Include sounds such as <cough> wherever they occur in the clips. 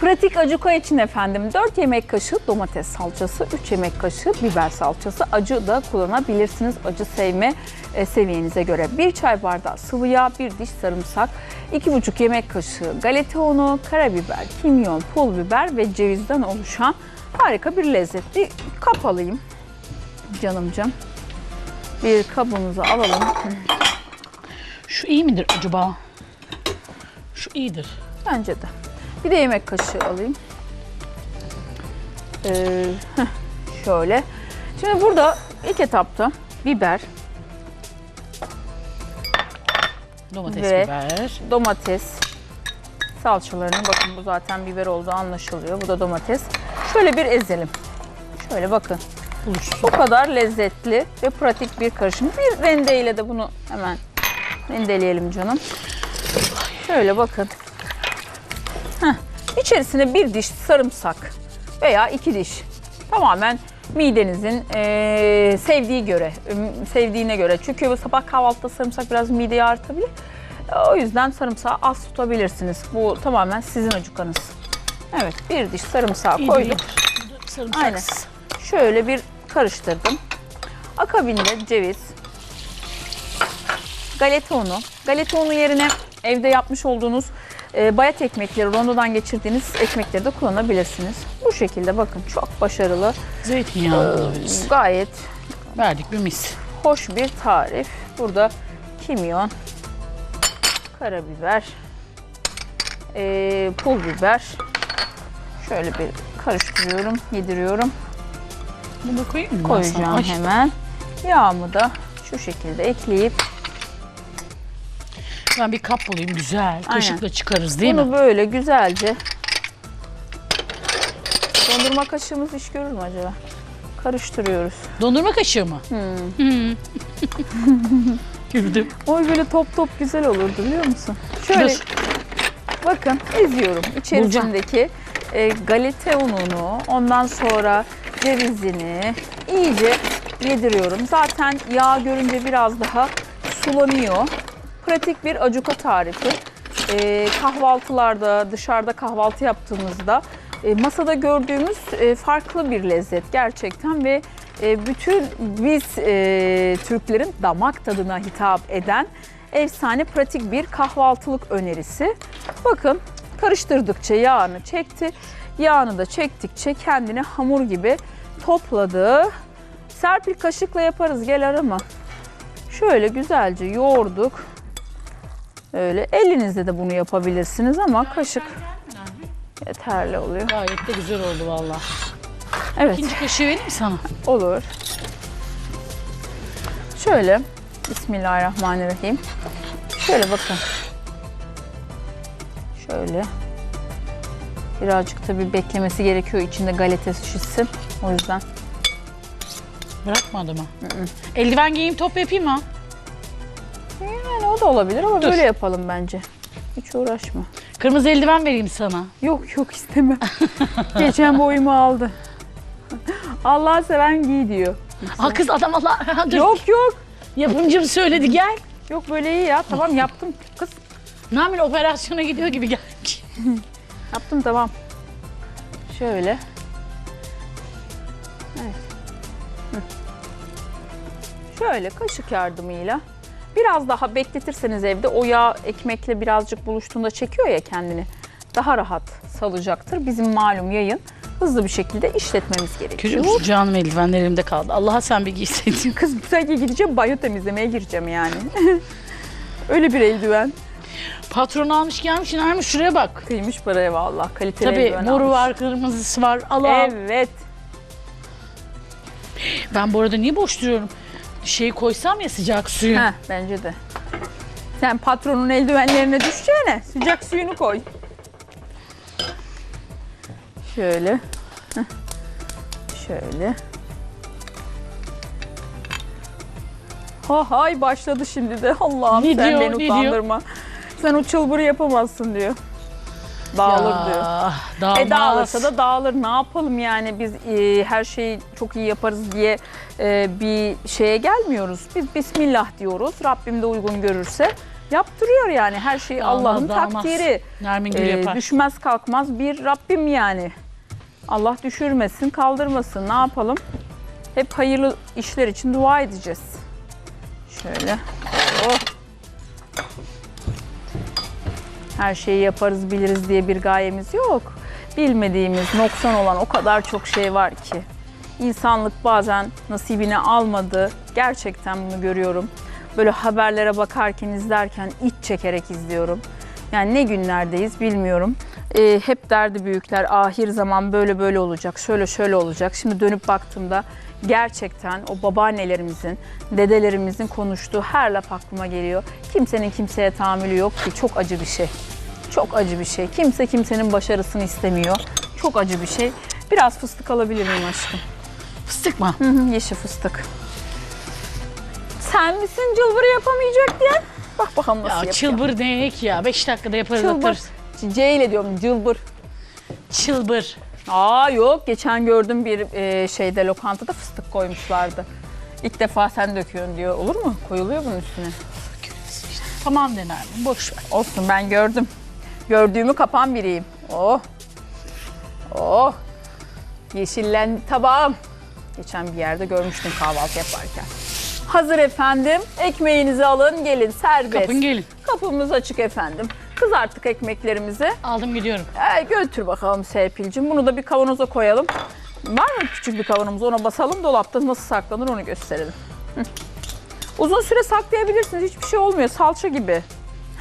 Pratik acuka için efendim 4 yemek kaşığı domates salçası, 3 yemek kaşığı biber salçası. Acı da kullanabilirsiniz acı sevme e, seviyenize göre. 1 çay bardağı sıvı yağ, 1 diş sarımsak, 2,5 yemek kaşığı galeta unu, karabiber, kimyon, pul biber ve cevizden oluşan harika bir lezzet. Bir kap alayım canımcım. Bir kabımızı alalım. Şu iyi midir acaba? Şu iyidir. Bence de. Bir de yemek kaşığı alayım. Ee, heh, şöyle. Şimdi burada ilk etapta biber, Domates, Ve- biber. domates salçalarını bakın bu zaten biber olduğu anlaşılıyor. Bu da domates. Şöyle bir ezelim. Şöyle bakın. Buluşsun. Bu kadar lezzetli ve pratik bir karışım. Bir rendeyle de bunu hemen rendeleyelim canım. Şöyle bakın. İçerisine bir diş sarımsak veya iki diş. Tamamen midenizin eee, sevdiği göre, sevdiğine göre. Çünkü bu sabah kahvaltıda sarımsak biraz mideyi artabilir. O yüzden sarımsağı az tutabilirsiniz. Bu tamamen sizin acukanız. Evet, bir diş sarımsağı koyduk. iyidir. Sarımsaksız. Şöyle bir karıştırdım. Akabinde ceviz, galeta unu. Galeta unu yerine evde yapmış olduğunuz e, bayat ekmekleri, rondodan geçirdiğiniz ekmekleri de kullanabilirsiniz. Bu şekilde bakın çok başarılı, Zeytinyağı alabiliriz. gayet Verdik bir mis. hoş bir tarif. Burada kimyon, karabiber, e, pul biber. Şöyle bir karıştırıyorum, yediriyorum. Bunu koyayım mı? ben koyacağım? Ay, hemen. Yağımı da şu şekilde ekleyip Ben bir kap bulayım güzel. Kaşıkla çıkarız değil bunu mi? böyle güzelce dondurma kaşığımız iş görür mü acaba? Karıştırıyoruz. Dondurma kaşığı mı? Hmm. <laughs> Güldüm. Oy böyle top top güzel olurdu biliyor musun? Şöyle Dur. bakın eziyorum içerisindeki e, galeta ununu ondan sonra cevizini iyice yediriyorum. Zaten yağ görünce biraz daha sulanıyor. Pratik bir acuka tarifi. E, kahvaltılarda dışarıda kahvaltı yaptığımızda e, masada gördüğümüz e, farklı bir lezzet gerçekten ve e, bütün biz e, Türklerin damak tadına hitap eden efsane pratik bir kahvaltılık önerisi. Bakın karıştırdıkça yağını çekti. Yağını da çektikçe kendini hamur gibi topladı. Serpil kaşıkla yaparız gel arama. Şöyle güzelce yoğurduk. Öyle elinizde de bunu yapabilirsiniz ama kaşık yeterli oluyor. Gayet de güzel oldu valla. Evet İkinci kaşığı vereyim sana? olur. Şöyle Bismillahirrahmanirrahim. Şöyle bakın. Şöyle. Birazcık tabii beklemesi gerekiyor içinde galeta şişsin. O yüzden. Bırakmadı mı? Eldiven giyeyim top yapayım mı? Yani o da olabilir ama Dur. böyle yapalım bence. Hiç uğraşma. Kırmızı eldiven vereyim sana. Yok yok istemem. <laughs> Geçen boyumu aldı. Allah seven giy diyor. Ha kız adam Allah. <laughs> Dur. Yok yok. Yapımcım söyledi gel. Yok böyle iyi ya. Tamam yaptım. Kız yapayım operasyona gidiyor gibi gel. <laughs> yaptım tamam. Şöyle. Evet. Şöyle kaşık yardımıyla biraz daha bekletirseniz evde o yağ ekmekle birazcık buluştuğunda çekiyor ya kendini. Daha rahat salacaktır. Bizim malum yayın hızlı bir şekilde işletmemiz gerekiyor. Görüyor musun? Canım elimde kaldı. Allah'a sen bir giyseydin. Kız sanki gideceğim banyo temizlemeye gireceğim yani. <laughs> Öyle bir eldiven. Patron almış gelmiş inermiş şuraya bak. Kıymış paraya vallahi kaliteli Tabii eldiven moru almış. var, kırmızısı var. Al al. Evet. Ben bu arada niye boş duruyorum? Şeyi koysam ya sıcak suyu. Heh, bence de. Sen patronun eldivenlerine düşeceğine sıcak suyunu koy. Şöyle. Heh. Şöyle. Ha hay başladı şimdi de. Allah'ım Ne sen diyor, beni ne diyor? utandırma. Sen o çılbırı yapamazsın diyor. Dağılır Ya, diyor. Dağılmaz. E dağılırsa da dağılır. Ne yapalım yani biz e, her şeyi çok iyi yaparız diye e, bir şeye gelmiyoruz. Biz Bismillah diyoruz. Rabbim de uygun görürse yaptırıyor yani her şey Allah'ın takdiri. Nermin Gül Ee, yapar. düşmez kalkmaz bir Rabbim yani. Allah düşürmesin, kaldırmasın. Ne yapalım? Hep hayırlı işler için dua edeceğiz. Şöyle. Her şeyi yaparız, biliriz diye bir gayemiz yok. Bilmediğimiz, noksan olan o kadar çok şey var ki. İnsanlık bazen nasibini almadı. Gerçekten bunu görüyorum. Böyle haberlere bakarken, izlerken iç çekerek izliyorum. Yani ne günlerdeyiz bilmiyorum. Ee, hep derdi büyükler ahir zaman böyle böyle olacak, şöyle şöyle olacak. Şimdi dönüp baktığımda gerçekten o babaannelerimizin, dedelerimizin konuştuğu her laf aklıma geliyor. Kimsenin kimseye tahammülü yok ki çok acı bir şey. Çok acı bir şey. Kimse kimsenin başarısını istemiyor. Çok acı bir şey. Biraz fıstık alabilir miyim aşkım? Fıstık mı? Hı hı, yeşil fıstık. Sen misin cılbırı yapamayacak diyen? Bak bakalım nasıl Ya yapıyor. çılbır ne ki ya? 5 dakikada yaparız Çılbır. atarız. C ile diyorum cılbır. Çılbır. Aa yok geçen gördüm bir e, şeyde lokantada fıstık koymuşlardı. İlk defa sen döküyorsun diyor. Olur mu? Koyuluyor bunun üstüne. Tamam de Nermin boş ver. Olsun ben gördüm. Gördüğümü kapan biriyim. Oh. Oh. Yeşillen tabağım. Geçen bir yerde görmüştüm kahvaltı yaparken. Hazır efendim. Ekmeğinizi alın gelin serbest. Kapın gelin. Kapımız açık efendim. Kızarttık ekmeklerimizi. Aldım gidiyorum. Ee, götür bakalım Serpil'cim. Bunu da bir kavanoza koyalım. Var mı küçük bir kavanozumuz? Ona basalım. Dolapta nasıl saklanır onu gösterelim. Hı. Uzun süre saklayabilirsiniz. Hiçbir şey olmuyor. Salça gibi.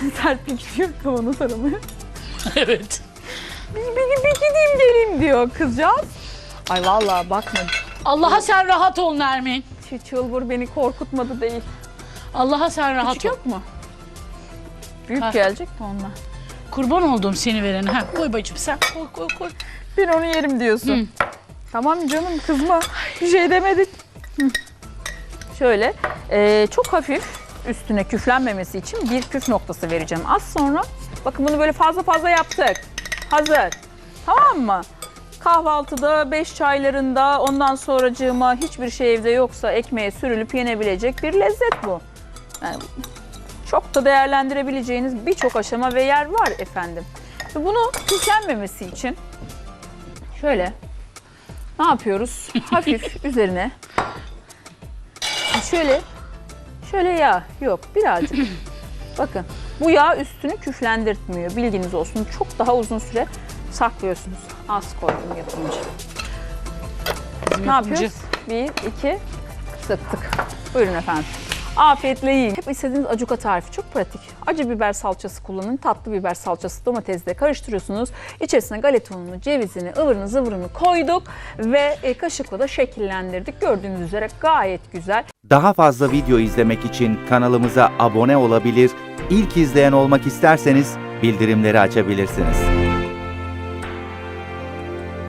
<laughs> Serpil gidiyor kavanoz aramaya. <laughs> evet. Bir, bir, bir gideyim geleyim diyor kızcağız. Ay vallahi bakma. Allah'a sen rahat ol Nermin. Şu çılbır beni korkutmadı değil. Allah'a sen rahat Küçük ol. yok mu? Büyük Ha. gelecek de ondan. Kurban olduğum seni verene. Ha, koy bacım sen. Koy koy koy. Ben onu yerim diyorsun. Tamam canım kızma. Bir şey demedik. Hı. Şöyle e, çok hafif üstüne küflenmemesi için bir püf noktası vereceğim. Az sonra bakın bunu böyle fazla fazla yaptık. Hazır. Tamam mı? Kahvaltıda, beş çaylarında, ondan sonracığıma hiçbir şey evde yoksa ekmeğe sürülüp yenebilecek bir lezzet bu. Yani çok da değerlendirebileceğiniz birçok aşama ve yer var efendim. Ve bunu küflenmemesi için şöyle ne yapıyoruz? <laughs> Hafif üzerine şöyle şöyle yağ yok birazcık. <clears throat> Bakın bu yağ üstünü küflendirtmiyor. Bilginiz olsun. Çok daha uzun süre saklıyorsunuz. Az koydum yapınca. Ne yapıyoruz? Bir, iki, sıktık. Buyurun efendim. Afiyetle yiyin. Hep istediğiniz acuka tarifi çok pratik. Acı biber salçası kullanın. Tatlı biber salçası domatesle karıştırıyorsunuz. İçerisine galeta ununu, cevizini, ıvırını zıvırını koyduk ve e, kaşıkla da şekillendirdik. Gördüğünüz üzere gayet güzel. Daha fazla video izlemek için kanalımıza abone olabilir, ilk izleyen olmak isterseniz bildirimleri açabilirsiniz.